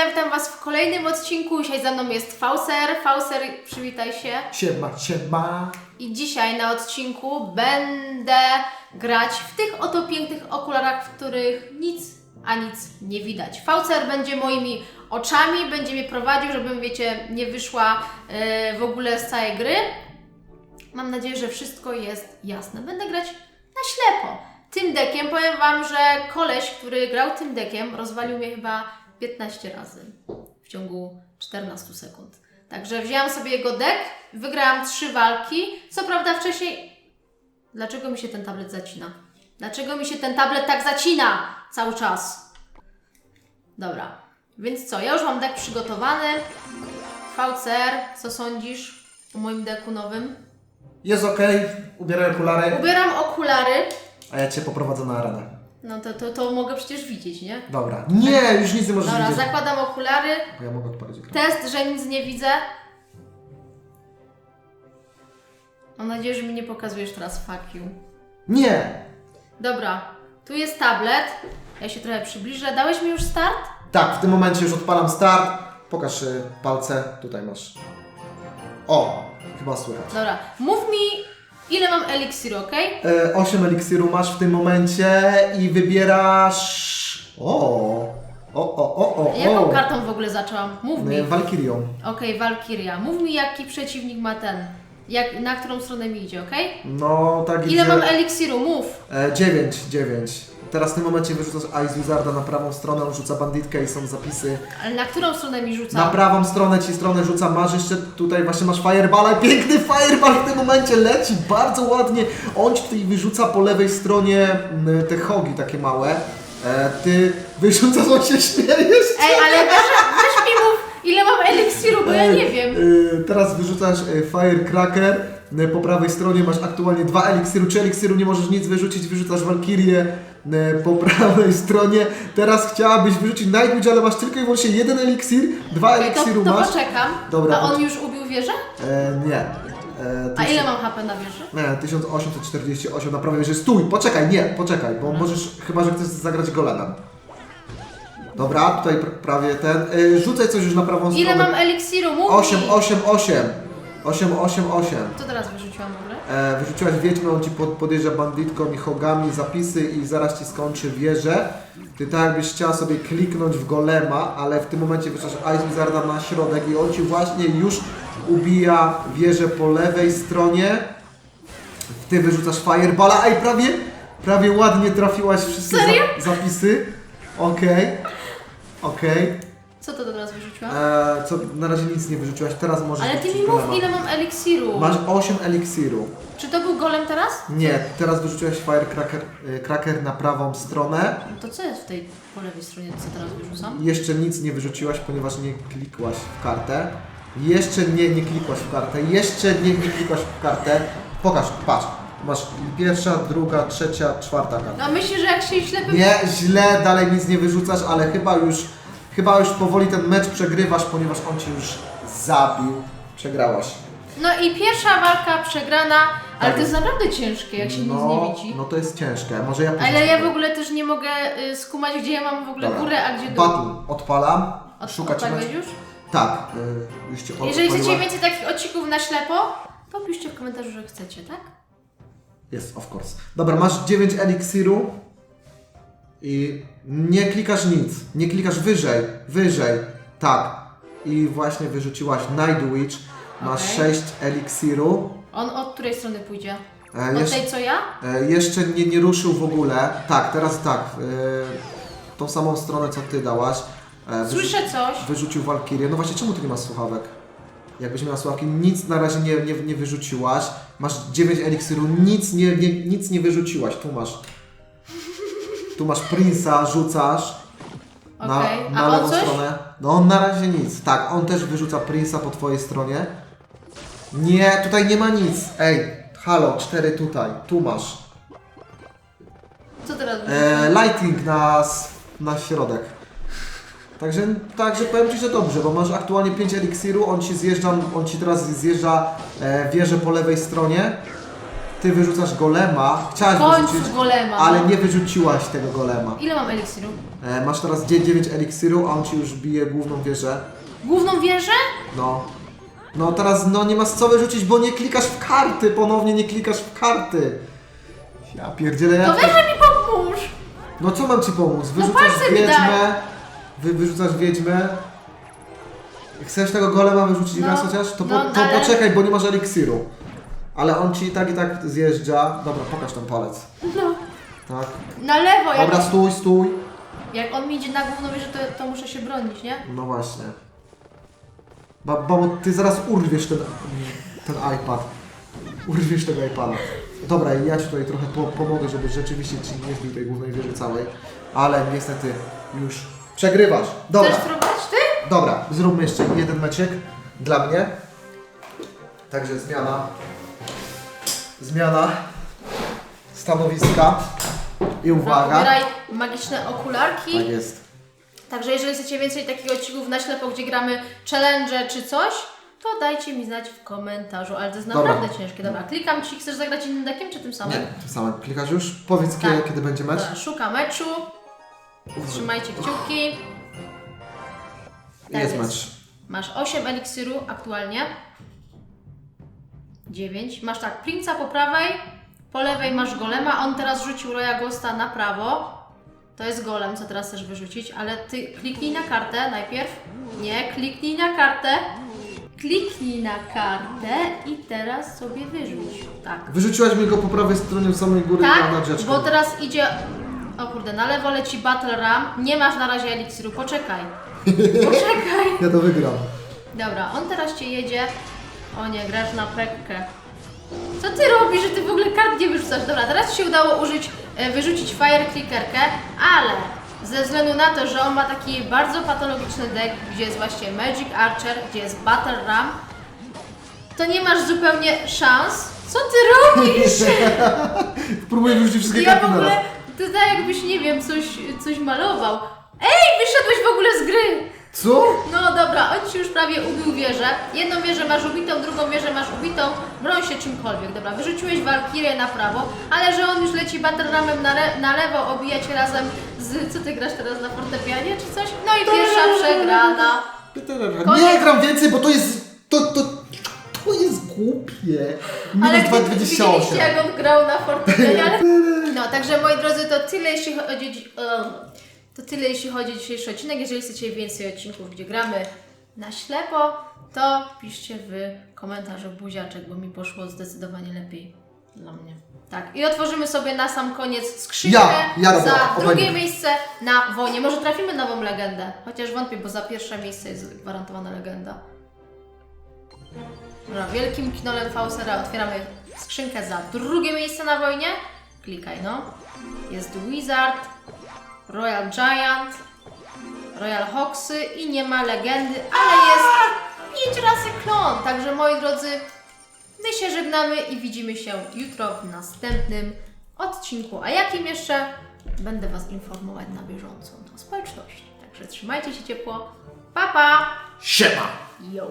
Karolina, witam Was w kolejnym odcinku. Dzisiaj ze mną jest Fauser. Fauser, przywitaj się. Siema, siema. I dzisiaj na odcinku będę grać w tych oto pięknych okularach, w których nic a nic nie widać. Faucer będzie moimi oczami, będzie mnie prowadził, żebym, wiecie, nie wyszła e, w ogóle z całej gry. Mam nadzieję, że wszystko jest jasne. Będę grać na ślepo. Tym dekiem powiem Wam, że koleś, który grał tym dekiem, rozwalił mnie chyba 15 razy w ciągu 14 sekund. Także wzięłam sobie jego dek, wygrałam trzy walki. Co prawda wcześniej. Dlaczego mi się ten tablet zacina? Dlaczego mi się ten tablet tak zacina cały czas? Dobra, więc co? Ja już mam dek przygotowany. VCR, co sądzisz o moim deku nowym? Jest ok, ubieraj okulary, Ubieram okulary. a ja Cię poprowadzę na arenę. No to, to, to mogę przecież widzieć, nie? Dobra. Nie, już nic nie możesz Dobra, widzieć. zakładam okulary. Bo Ja mogę odpalić ekran. Test, że nic nie widzę. Mam nadzieję, że mi nie pokazujesz teraz fuck you. Nie! Dobra, tu jest tablet. Ja się trochę przybliżę. Dałeś mi już start? Tak, w tym momencie już odpalam start. Pokaż y, palce, tutaj masz. O, chyba słychać. Dobra, mów mi, ile mam eliksiru, ok? E, 8 eliksiru masz w tym momencie i wybierasz... O! O, o, o, o, o. Jaką kartą w ogóle zaczęłam? Mów mi. E, Walkirią. Okej, Valkyria. Mów mi, jaki przeciwnik ma ten. Jak, na którą stronę mi idzie, ok? No, tak Ile mam eliksiru? Mów. E, 9, 9. Teraz w tym momencie wyrzucasz Ice Wizarda na prawą stronę, on rzuca banditkę i są zapisy. Ale na którą stronę mi rzuca? Na prawą stronę ci stronę rzuca, masz jeszcze tutaj właśnie masz Fireballa, piękny Fireball w tym momencie leci, bardzo ładnie. On ci tutaj wyrzuca po lewej stronie mm, te hogi takie małe. E, ty wyrzucasz, on się śmieje jeszcze. Ej, ale weź, weź mi mów, ile mam eliksiru, bo ja E, nie wiem. e, teraz wyrzucasz e, Firecracker. E, Po prawej stronie masz aktualnie dwa eliksiru, czy eliksiru nie możesz nic wyrzucić, wyrzucasz Walkirię e, po prawej stronie. Teraz chciałabyś wyrzucić Nightwish, ale masz tylko i wyłącznie jeden eliksir, dwa to, eliksiru to masz. poczekam. Dobra, A on poczekaj. już ubił wieżę? E, nie. E, A tysiąc- ile mam HP na wieży? Nie, 1848 na prawej że Stój, poczekaj, nie, poczekaj, bo możesz, chyba że chcesz zagrać golemem. Dobra, tutaj pr prawie ten. E, rzucaj coś już na prawą Ile stronę. mam eliksiru? Mów 8, mi. 8, 8. 8, 8, 8. Co teraz wyrzuciłam w ogóle? E, wyrzuciłaś wiedźmę, on ci pod, podjeżdża banditką i hogami, zapisy i zaraz ci skończy wieżę. Ty tak jakbyś chciała sobie kliknąć w golema, ale w tym momencie wyrzucasz Ice Wizarda na środek i on ci właśnie już ubija wieżę po lewej stronie. Ty wyrzucasz Fireballa, a i prawie, prawie ładnie trafiłaś wszystkie Serio? za, zapisy. Okej, okej. Co to teraz wyrzuciłam? E, Co, na razie nic nie wyrzuciłaś, teraz możesz Ale ty wyrzucić mi mów, golema. ile mam eliksiru. Masz 8 eliksiru. Czy to był golem teraz? Nie, teraz wyrzuciłeś Firecracker y, cracker na prawą stronę. No to co jest w tej po lewej stronie, co teraz wyrzucam? Jeszcze nic nie wyrzuciłaś, ponieważ nie klikłaś w kartę. Jeszcze nie, nie klikłaś w kartę. Jeszcze nie, nie klikłaś w kartę. Pokaż, patrz. Masz pierwsza, druga, trzecia, czwarta karta. No myślę, że jak się ślepym... Nie, źle, dalej nic nie wyrzucasz, ale chyba już, chyba już powoli ten mecz przegrywasz, ponieważ on cię już zabił. Przegrałaś. No i pierwsza walka przegrana, ale Tak to jest naprawdę ciężkie, jak się nic no, nie widzi. no to jest ciężkie. Może ja Ale ja w ogóle też nie mogę y, skumać, gdzie ja mam w ogóle Dobra. górę, a gdzie dół. Battle odpalam. Od, Szukać odpaliłeś już? Tak, y, już cię Jeżeli chcecie więcej takich odcinków na ślepo, to piszcie w komentarzu, że chcecie, tak? Jest, of course. Dobra, masz 9 eliksiru i nie klikasz nic. Nie klikasz wyżej, wyżej. Tak. I właśnie wyrzuciłaś Night Witch. Masz Okej. 6 eliksiru. On od której strony pójdzie? E, Od jeszcze, tej co ja? e, jeszcze nie, nie ruszył w ogóle. Tak, teraz tak. E, tą samą stronę, co ty dałaś. E, wyrzu- Słyszę coś. Wyrzucił Walkirię. No właśnie, czemu ty nie masz słuchawek? Jakbyś miała słuchawki, nic na razie nie, nie, nie wyrzuciłaś. Masz 9 eliksiru, nic nie, nie, nic nie wyrzuciłaś. Tu masz. Tu masz Prince'a, rzucasz. Na, Okej. na A lewą on coś? stronę. No on na razie nic. Tak, on też wyrzuca Prince'a po twojej stronie. Nie, tutaj nie ma nic. Ej, halo, cztery tutaj. Tu masz. Co teraz E, lighting na, s- na środek. Także, także powiem Ci, że dobrze, bo masz aktualnie 5 eliksiru, on Ci zjeżdża, on Ci teraz zjeżdża e, wieżę po lewej stronie. Ty wyrzucasz golema, chciałaś wyrzucić, golema. ale nie wyrzuciłaś tego golema. Ile mam eliksiru? E, masz teraz 9 eliksiru, a on ci już bije główną wieżę. Główną wieżę? No. No teraz no nie masz co wyrzucić, bo nie klikasz w karty, ponownie nie klikasz w karty. Ja pierdzielę, To jak... weź mi pomóż! No co mam ci pomóc? No Wyrzucasz palce mi daj. wiedźmę, wy, wyrzucasz wiedźmę. Chcesz tego golema wyrzucić No, raz chociaż? To, po, no, to ale- poczekaj, bo nie masz eliksiru. Ale on ci i tak i tak zjeżdża. Dobra, pokaż ten palec. No. Tak. Na lewo, jak, Dobra, stój, stój. jak on mi idzie na główną wieżę, to, to muszę się bronić, nie? No właśnie. Bo, bo ty zaraz urwiesz ten, ten iPad. Urwiesz tego iPada. Dobra, ja ci tutaj trochę po, pomogę, żeby rzeczywiście ci nie zbił tej głównej wieży całej. Ale niestety już przegrywasz. Dobra. Chcesz spróbować ty? Dobra, zróbmy jeszcze jeden meczek dla mnie. Także zmiana. Zmiana stanowiska. I No, uwaga. Wybieraj magiczne okularki. Tak jest. Także jeżeli chcecie więcej takich odcinków na ślepo, gdzie gramy challenge czy coś, to dajcie mi znać w komentarzu, ale to jest Dobra. naprawdę ciężkie. Dobra, klikam Ci, chcesz zagrać innym deckiem czy tym samym? Nie, tym samym klikasz już. Powiedz, Tak. kiedy, kiedy będzie mecz. Dobra, szuka meczu. Trzymajcie kciuki. tak jest jest. mecz. Masz 8 eliksiru aktualnie. 9. Masz tak, Prince'a po prawej, po lewej masz Golema. On teraz rzucił Roya Ghosta na prawo. To jest Golem, co teraz chcesz wyrzucić, ale ty kliknij na kartę najpierw. Nie, kliknij na kartę. Kliknij na kartę i teraz sobie wyrzuć. Tak. Wyrzuciłaś mi go po prawej stronie w samej góry Tak, na rzeczkę. bo teraz idzie. O kurde, na lewo leci Battle Ram. Nie masz na razie eliksiru, poczekaj. Poczekaj. Ja to wygram. Dobra, on teraz cię jedzie. O nie, grasz na pekkę. Co ty robisz, że ty w ogóle kart nie wyrzucasz? Dobra, teraz ci się udało użyć, e, wyrzucić Fire Clickerkę, ale ze względu na to, że on ma taki bardzo patologiczny deck, gdzie jest właśnie Magic Archer, gdzie jest Battle Ram, to nie masz zupełnie szans. Co ty robisz? Próbuję wyrzucić wszystkie Ja w karty na ogóle, raz. to tak jakbyś, nie wiem, coś, coś malował. Ej, wyszedłeś w ogóle z gry! Co? No dobra, on ci już prawie ubił wieżę. Jedną wieżę masz ubitą, drugą wieżę masz ubitą. Broń się czymkolwiek. Dobra, wyrzuciłeś Walkirię na prawo, ale że on już leci battle na, re- na lewo, obijać razem z... Co ty grasz teraz na fortepianie czy coś? No i pierwsza przegrana. Koniec. Nie gram więcej, bo to jest... To, to, to jest głupie. Ale Minus 2,28. widzieliście jak on grał na fortepianie, ale... No, także moi drodzy, to tyle jeśli chodzi... o- To tyle jeśli chodzi o dzisiejszy odcinek. Jeżeli chcecie więcej odcinków, gdzie gramy na ślepo, to piszcie w komentarzu buziaczek, bo mi poszło zdecydowanie lepiej dla mnie. Tak, i otworzymy sobie na sam koniec skrzynkę Ja, ja robię za drugie miejsce na wojnie. Może trafimy nową legendę, chociaż wątpię, bo za pierwsze miejsce jest gwarantowana legenda. Dobra, wielkim knolem Fausera otwieramy skrzynkę za drugie miejsce na wojnie. Klikaj, no. Jest Wizard, Royal Giant, Royal Hoxy i nie ma legendy, ale jest 5 razy klon. Także moi drodzy, my się żegnamy i widzimy się jutro w następnym odcinku. A jakim jeszcze będę Was informować na bieżąco na społeczności. Także trzymajcie się ciepło. Pa pa! Siema! Yo!